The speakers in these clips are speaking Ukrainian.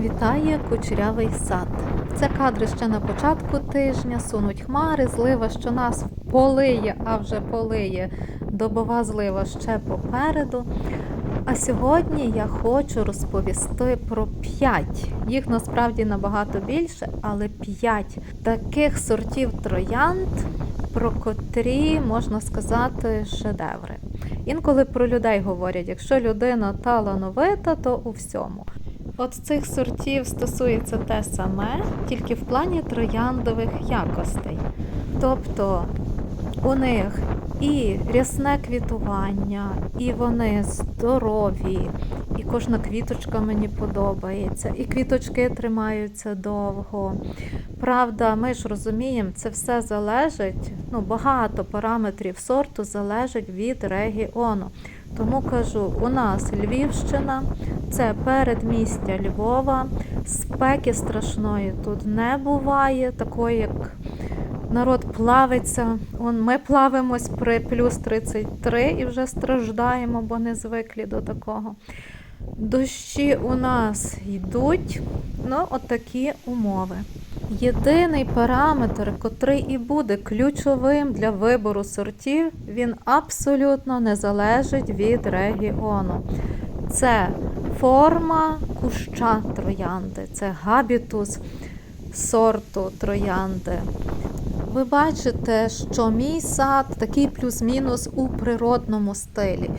Вітає кучерявий сад. Це кадри ще на початку тижня, сунуть хмари, злива, що нас полиє, а вже полиє. Добова злива ще попереду. А сьогодні я хочу розповісти про п'ять. Їх насправді набагато більше, але п'ять таких сортів троянд, про котрі можна сказати шедеври. Інколи про людей говорять, якщо людина талановита, то у всьому. От цих сортів стосується те саме, тільки в плані трояндових якостей. Тобто у них і рясне квітування, і вони здорові, і кожна квіточка мені подобається, і квіточки тримаються довго. Правда, ми ж розуміємо, це все залежить, ну, багато параметрів сорту залежить від регіону. Тому кажу, у нас Львівщина, це передмістя Львова, спеки страшної тут не буває, такої, як народ плавиться. Он, ми плавимось при плюс 33 і вже страждаємо, бо не звиклі до такого. Дощі у нас йдуть, ну, от такі умови. Єдиний параметр, котрий і буде ключовим для вибору сортів, він абсолютно не залежить від регіону. Це форма куща троянди, це габітус сорту троянди. Ви бачите, що мій сад такий плюс-мінус у природному стилі,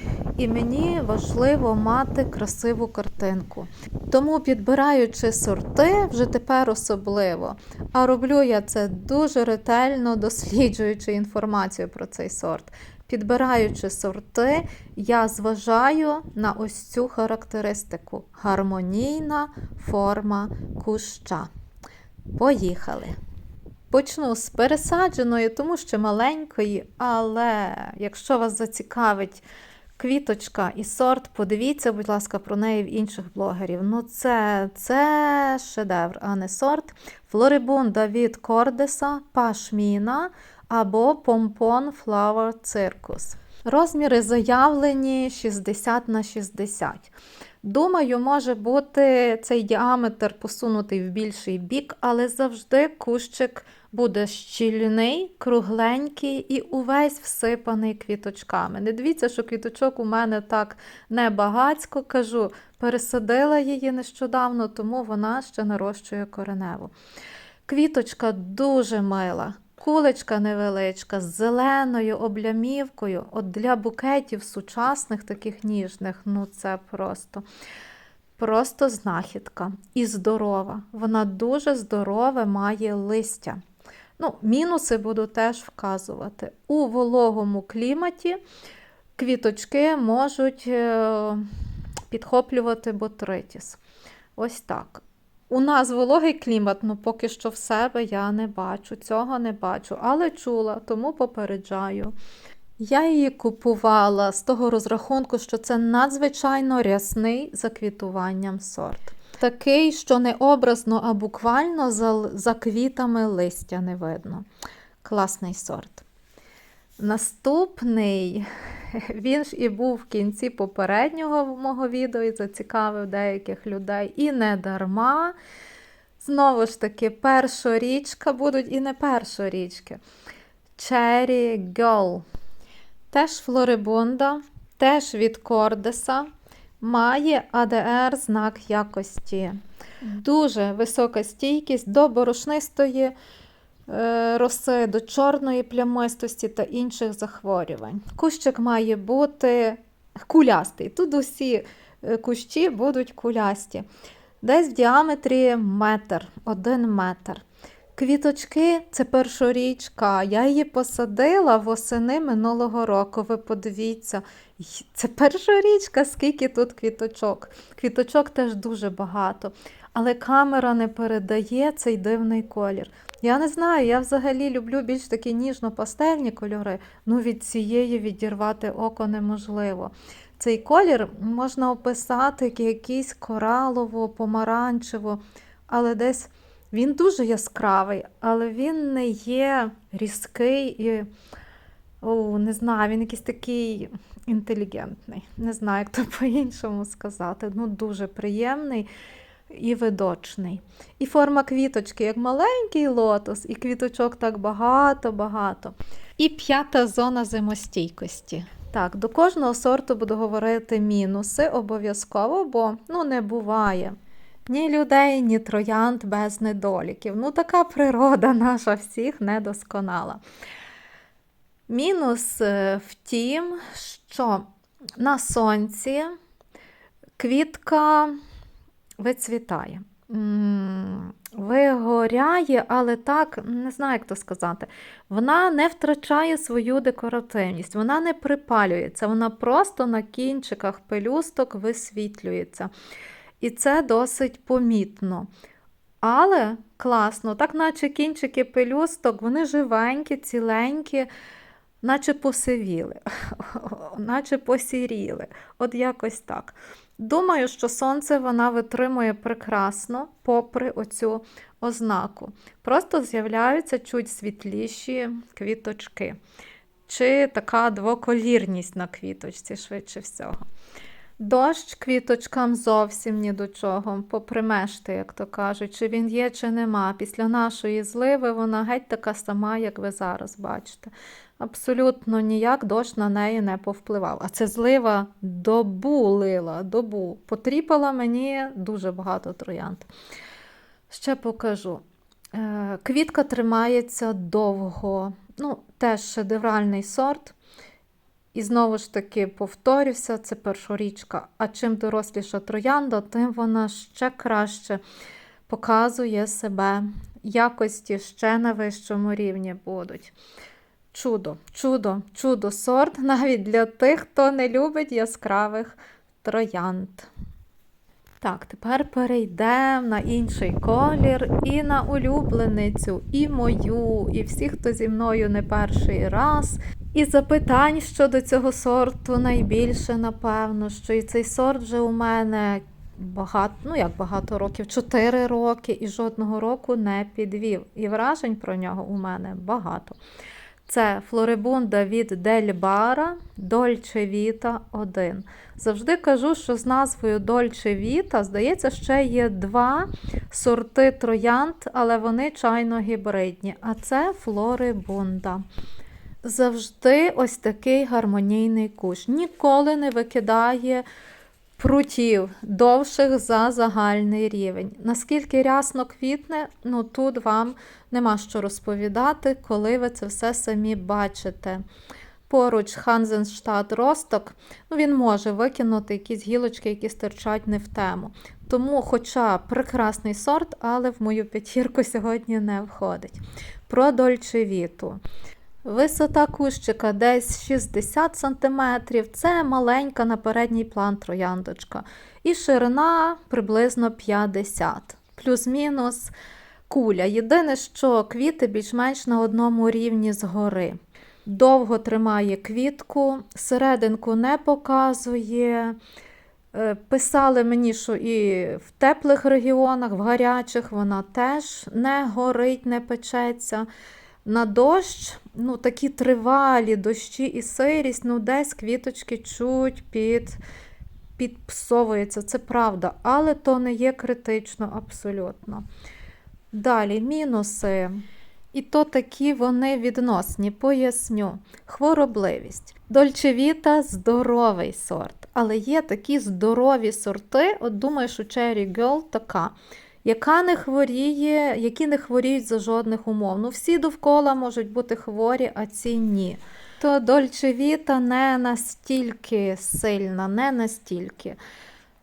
і мені важливо мати красиву картинку. Тому, підбираючи сорти, вже тепер особливо, а роблю я це дуже ретельно, досліджуючи інформацію про цей сорт. Підбираючи сорти, я зважаю на ось цю характеристику: гармонійна форма куща. Поїхали! Почну з пересадженої, тому що маленької, але якщо вас зацікавить квіточка і сорт, подивіться, будь ласка, про неї в інших блогерів. Ну, це, це шедевр, а не сорт. Флорибунда від Кордеса, Пашміна або Помпон Flower Circus. Розміри заявлені 60 на 60. Думаю, може бути цей діаметр посунутий в більший бік, але завжди кущик буде щільний, кругленький і увесь всипаний квіточками. Не дивіться, що квіточок у мене так небагацько, кажу, пересадила її нещодавно, тому вона ще нарощує кореневу. Квіточка дуже мила. Кулечка невеличка з зеленою облямівкою. От для букетів сучасних таких ніжних, ну це просто просто знахідка. І здорова. Вона дуже здорове має листя. Ну, Мінуси буду теж вказувати. У вологому кліматі квіточки можуть е, підхоплювати ботритіс. Ось так. У нас вологий клімат, ну поки що в себе я не бачу, цього не бачу, але чула, тому попереджаю. Я її купувала з того розрахунку, що це надзвичайно рясний за квітуванням сорт. Такий, що не образно, а буквально за, за квітами листя не видно. Класний сорт. Наступний, він ж і був в кінці попереднього мого відео і зацікавив деяких людей. І не дарма. Знову ж таки, першорічка будуть і не першорічки. Cherry Girl. Теж флорибунда, теж від Кордеса. Має АДР знак якості. Дуже висока стійкість до борошнистої роси, до чорної плямистості та інших захворювань. Кущик має бути кулястий. Тут усі е, кущі будуть кулясті. Десь в діаметрі метр, один метр. Квіточки це першорічка. Я її посадила восени минулого року. Ви подивіться, це першорічка, скільки тут квіточок. Квіточок теж дуже багато. Але камера не передає цей дивний колір. Я не знаю, я взагалі люблю більш такі ніжно-пастельні кольори. Ну, від цієї відірвати око неможливо. Цей колір можна описати як якийсь коралово, помаранчево, але десь. Він дуже яскравий, але він не є різкий і, о, не знаю, він якийсь такий інтелігентний. Не знаю, як то по-іншому сказати. Ну, дуже приємний. І видочний. І форма квіточки, як маленький лотос, і квіточок так багато-багато. І п'ята зона зимостійкості. Так, до кожного сорту буду говорити мінуси обов'язково, бо ну, не буває. Ні людей, ні троянд без недоліків. Ну, така природа наша всіх недосконала. Мінус е, в тім, що на сонці квітка вицвітає. Вигоряє, але так, не знаю, як то сказати. Вона не втрачає свою декоративність, вона не припалюється, вона просто на кінчиках пелюсток висвітлюється. І це досить помітно. Але класно, так наче кінчики пелюсток, вони живенькі, ціленькі, наче посивіли, наче посіріли. От якось так. Думаю, що сонце вона витримує прекрасно, попри оцю ознаку. Просто з'являються чуть світліші квіточки. Чи така двоколірність на квіточці, швидше всього. Дощ квіточкам зовсім ні до чого, попримешти, як то кажуть, чи він є, чи нема. Після нашої зливи вона геть така сама, як ви зараз бачите. Абсолютно ніяк дощ на неї не повпливав. А це злива добу лила, добу. Потріпала мені дуже багато троянд. Ще покажу. Е, Квітка тримається довго. Ну, теж шедевральний сорт. І знову ж таки повторюся, це першорічка. А чим доросліша троянда, тим вона ще краще показує себе. Якості ще на вищому рівні будуть. Чудо, чудо, чудо сорт навіть для тих, хто не любить яскравих троянд. Так, тепер перейдемо на інший колір і на улюбленицю, і мою, і всіх, хто зі мною не перший раз. І запитань щодо цього сорту найбільше, напевно, що і цей сорт вже у мене багато, ну як багато років, 4 роки, і жодного року не підвів. І вражень про нього у мене багато. Це Флорибунда від Дель Бара Дольче Віта 1. Завжди кажу, що з назвою Дольче Віта, здається, ще є два сорти троянд, але вони чайно гібридні. А це Флорибунда. Завжди ось такий гармонійний кущ. Ніколи не викидає прутів довших за загальний рівень. Наскільки рясно квітне, ну тут вам нема що розповідати, коли ви це все самі бачите. Поруч Ханзенштадт Росток, ну, він може викинути якісь гілочки, які стирчать не в тему. Тому, хоча прекрасний сорт, але в мою п'ятірку сьогодні не входить. Про дольчевіту. Висота кущика десь 60 см, це маленька на передній план трояндочка. І ширина приблизно 50 плюс-мінус куля. Єдине, що квіти більш-менш на одному рівні згори. Довго тримає квітку, серединку не показує. Е, Писали мені, що і в теплих регіонах, в гарячих вона теж не горить, не печеться. На дощ, ну такі тривалі дощі і сирість, ну десь квіточки чуть під, підпсовуються, це правда, але то не є критично абсолютно. Далі, мінуси. І то такі вони відносні, поясню. Хворобливість. Дольчевіта здоровий сорт, але є такі здорові сорти. От думаю, що Cherry Girl така, яка не хворіє, які не хворіють за жодних умов. Ну, всі довкола можуть бути хворі, а ці ні. То дольчевіта не настільки сильна, не настільки.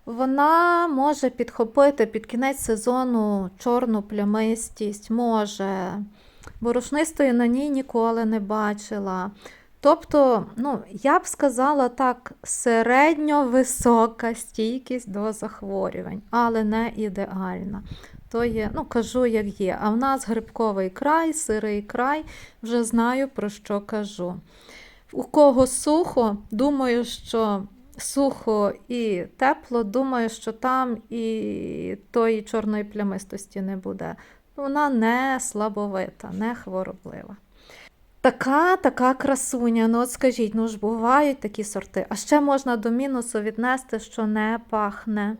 Вона може підхопити під кінець сезону чорну плямистість, може. Борошнистої на ній ніколи не бачила. Тобто, ну, я б сказала так, середньо-висока стійкість до захворювань, але не ідеальна. То є, ну, кажу, як є. А в нас грибковий край, сирий край, вже знаю, про що кажу. У кого сухо, думаю, що сухо і тепло, думаю, що там і тої чорної плямистості не буде. Вона не слабовита, не хвороблива. Така, така красуня. Ну, от скажіть, ну ж бувають такі сорти. А ще можна до мінусу віднести, що не пахне.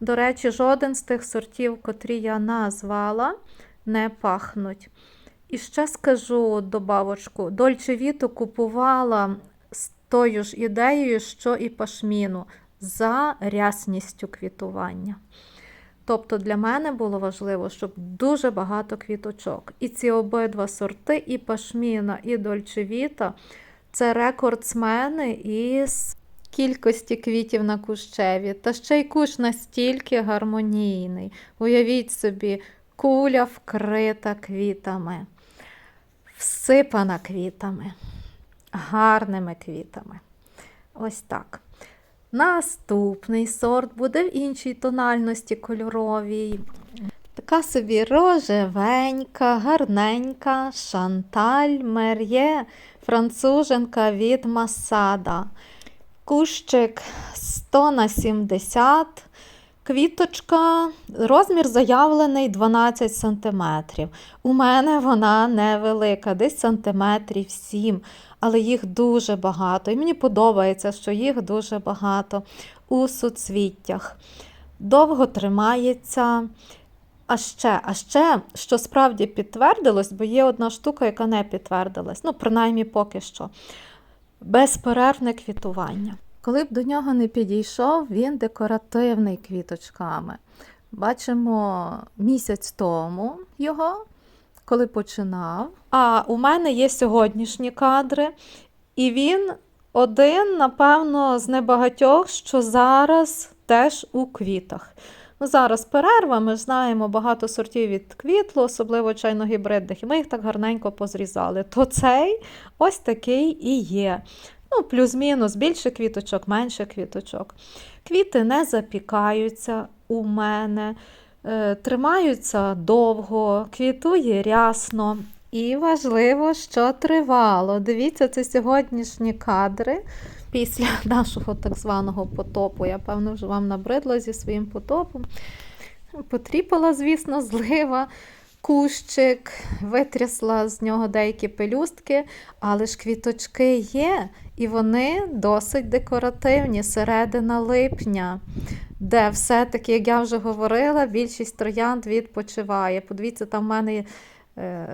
До речі, жоден з тих сортів, котрі я назвала, не пахнуть. І ще скажу добавочку: Дольче Віту купувала з тою ж ідеєю, що і пашміну, за рясністю квітування. Тобто для мене було важливо, щоб дуже багато квіточок. І ці обидва сорти, і пашміна, і дольчевіта це рекордсмени із кількості квітів на кущеві. Та ще й кущ настільки гармонійний. Уявіть собі, куля вкрита квітами, всипана квітами, гарними квітами. Ось так. Наступний сорт буде в іншій тональності кольоровій. Така собі рожевенька, гарненька шанталь мер'є, француженка від Масада. Кущик 100 на 70, квіточка, розмір заявлений 12 см. У мене вона невелика, десь сантиметрів 7 але їх дуже багато. І мені подобається, що їх дуже багато у суцвіттях. Довго тримається. А ще, а ще, що справді підтвердилось, бо є одна штука, яка не підтвердилась, ну, принаймні поки що. Безперервне квітування. Коли б до нього не підійшов, він декоративний квіточками. Бачимо місяць тому його, коли починав. А у мене є сьогоднішні кадри, і він один, напевно, з небагатьох, що зараз теж у квітах. Ну, Зараз перерва, ми знаємо багато сортів від квітлу, особливо чайно-гібридних, і ми їх так гарненько позрізали. То цей ось такий і є. Ну, Плюс-мінус, більше квіточок, менше квіточок. Квіти не запікаються у мене. Е, тримаються довго, квітує рясно. І важливо, що тривало. Дивіться, це сьогоднішні кадри після нашого так званого потопу. Я, певно, вже вам набридла зі своїм потопом. Потріпала, звісно, злива, кущик, витрясла з нього деякі пелюстки, але ж квіточки є, і вони досить декоративні, середина липня де все-таки, як я вже говорила, більшість троянд відпочиває. Подивіться, там в мене,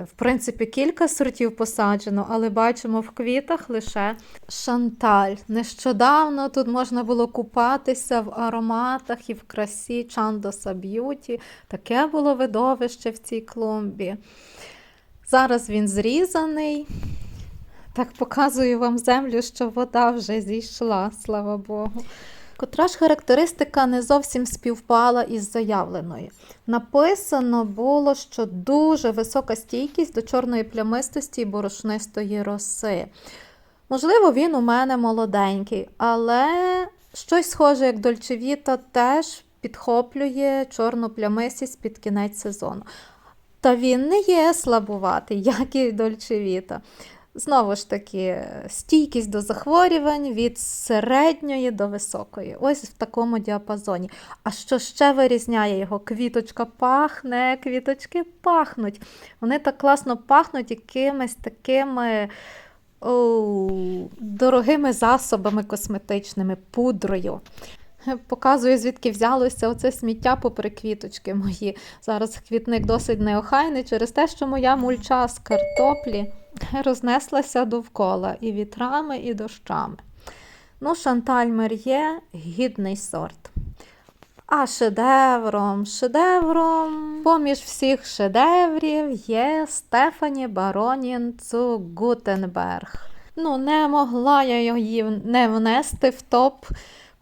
в принципі, кілька сортів посаджено, але бачимо в квітах лише шанталь. Нещодавно тут можна було купатися в ароматах і в красі Чандоса Б'юті. Таке було видовище в цій клумбі. Зараз він зрізаний. Так показую вам землю, що вода вже зійшла, слава Богу. Котра ж характеристика не зовсім співпала із заявленою. Написано було, що дуже висока стійкість до чорної плямистості і борошнистої роси. Можливо, він у мене молоденький, але щось схоже, як дольчевіта, теж підхоплює чорну плямистість під кінець сезону. Та він не є слабуватий, як і дольчевіта. Знову ж таки, стійкість до захворювань від середньої до високої. Ось в такому діапазоні. А що ще вирізняє його? Квіточка пахне, квіточки пахнуть. Вони так класно пахнуть якимись такими о, дорогими засобами косметичними, пудрою. Показую, звідки взялося оце сміття попри квіточки мої. Зараз квітник досить неохайний через те, що моя мульча з картоплі рознеслася довкола і вітрами, і дощами. Ну, Шанталь Мер'є гідний сорт. А шедевром, шедевром, поміж всіх шедеврів є Стефані Баронін Цугутенберг. Ну, не могла я її не внести в топ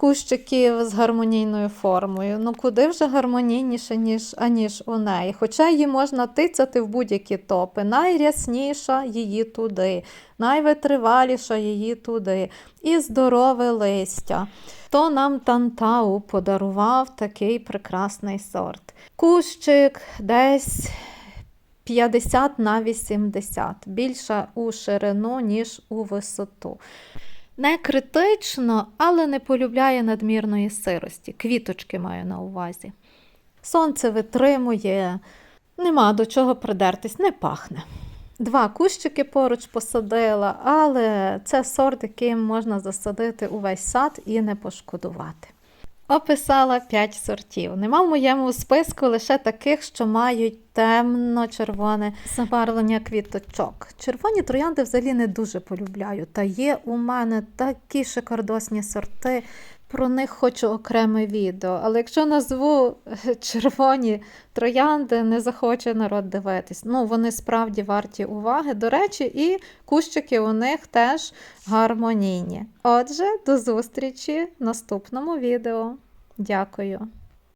кущиків з гармонійною формою. Ну куди вже гармонійніше, ніж аніж у неї. Хоча її можна тицяти в будь-які топи. Найрясніша її туди, найвитриваліша її туди. І здорове листя. То нам Тантау подарував такий прекрасний сорт. Кущик десь 50 на 80, більше у ширину, ніж у висоту. Не критично, але не полюбляє надмірної сирості. Квіточки маю на увазі. Сонце витримує, нема до чого придертись, не пахне. Два кущики поруч посадила, але це сорт, яким можна засадити увесь сад і не пошкодувати. Описала 5 сортів. Нема в моєму списку лише таких, що мають темно-червоне забарвлення квіточок. Червоні троянди взагалі не дуже полюбляю. Та є у мене такі шикардосні сорти. Про них хочу окреме відео. Але якщо назву е, червоні троянди, не захоче народ дивитись. Ну, вони справді варті уваги. До речі, і кущики у них теж гармонійні. Отже, до зустрічі в наступному відео. Дякую.